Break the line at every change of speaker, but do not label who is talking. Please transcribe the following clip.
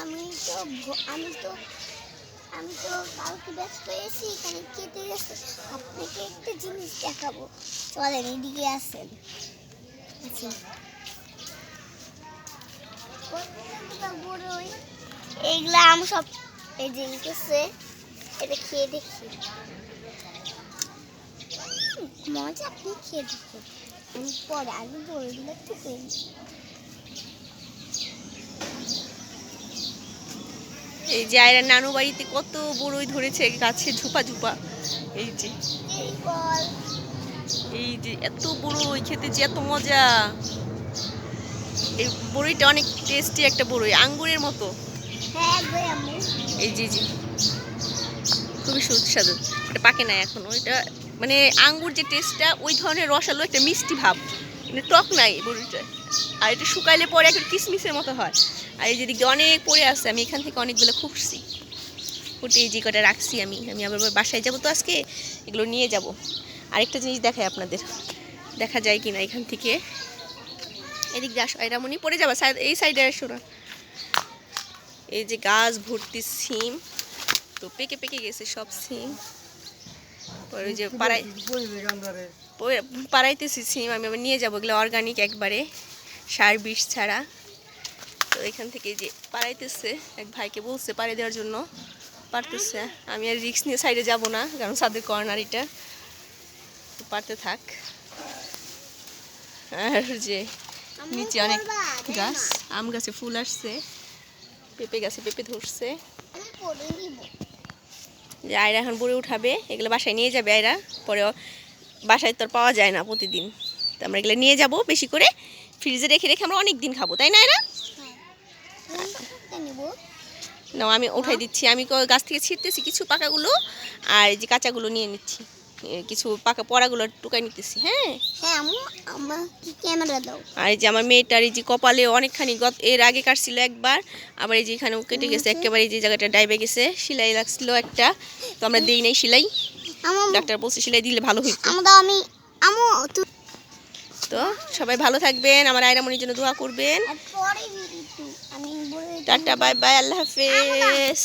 আমি তো আমি তো আমি তো কালকে ব্যস্ত এসেছি এখানে কেটে গেছে। আপনাকে একটা জিনিস দেখাবো। চলেন, এদিকে আসেন। আচ্ছা। এইগুলা আমি সব এই যে নিতেছে। এটা খেয়ে দেখি। মজা, আপনি খেয়ে দেখুন। আমি পরে আগে বড়গুলো টুকে নিই।
এই যে আয়রা নানু বাড়িতে কত বড়ই ধরেছে, গাছে ঝুপা ঝুপা। এই যে।
এই
যে এত বড়ই খেতে যে এত মজা। এই বড়ইটা অনেক টেস্টি একটা বড়ই, আঙ্গুরের মতো। এই যে জি খুবই সুস্বাদু। এটা পাকে নাই এখনও। এটা মানে আঙ্গুর যে টেস্টটা ওই ধরনের রসালো একটা মিষ্টি ভাব। মানে টক নাই বড়িটা আর এটা শুকাইলে পরে একটা কিসমিসের মতো হয়। আর এই যে দিক দিয়ে অনেক পড়ে আছে আমি এখান থেকে অনেকগুলো খুঁজছি। ফুটে এই যে কটা রাখছি আমি আমি আবার বাসায় যাব তো আজকে এগুলো নিয়ে যাব। আরেকটা জিনিস দেখাই আপনাদের দেখা যায় কি না এখান থেকে। এদিক দিয়ে আসো এরামনি পড়ে যাবা সাইড- এই সাইডে আসো না। এই যে গাছ ভর্তি সিম তো পেকে পেকে গেছে সব সিম। ওই যে পাড়াই পরে- পাড়াইতেছি সিম আমি আবার নিয়ে যাব এগুলো অর্গানিক একবারে সার বিষ ছাড়া। তো এখান থেকে যে পাড়াইতেছে এক ভাইকে বলছে পাড়াই দেওয়ার জন্য। পারতেছে। আমি আর রিক্স নিয়ে সাইডে যাব না, কারণ সাদের কর্নার এটা। পারতে থাক। আর যে নিচে অনেক গাছ, আম গাছে ফুল আসছে, পেঁপে গাছে পেঁপে ধরছে। যে আয়রা এখন বড়ে উঠাবে, এগুলো বাসায় নিয়ে যাবে আয়রা। পরে বাসায় তো আর পাওয়া যায় না প্রতিদিন। তো আমরা এগুলো নিয়ে যাব বেশি করে। ফ্রিজে রেখে রেখে আমরা অনেক দিন খাব, তাই না
কোনটা নিব।
না আমি উঠাই দিচ্ছি। আমি গাছ থেকে ছিঁড়তেছি কিছু পাকাগুলো আর এই যে কাঁচাগুলো নিয়ে নিচ্ছি। কিছু পাকা পড়াগুলো টুকাই নিতেছি হ্যাঁ?
হ্যাঁ আমার কি ক্যামেরা দাও।
আর এই যে আমার মেয়েটার এই যে কপালে অনেকখানি গত এর আগে কাটছিল একবার আবার এই যে এখানেও কেটে গেছে একেবারে যে জায়গাটা ডাইবে গেছে সেলাই লাগছিল একটা। তো আমরা দিই নাই সেলাই। ডাক্তার বলছে সেলাই দিলে ভালো হইতো।
আমু আমি আমু তুই
তো সবাই ভালো থাকবেন আমার আয়রামনির জন্য দোয়া করবেন। টাটা বাই বাই আল্লাহ হাফেজ।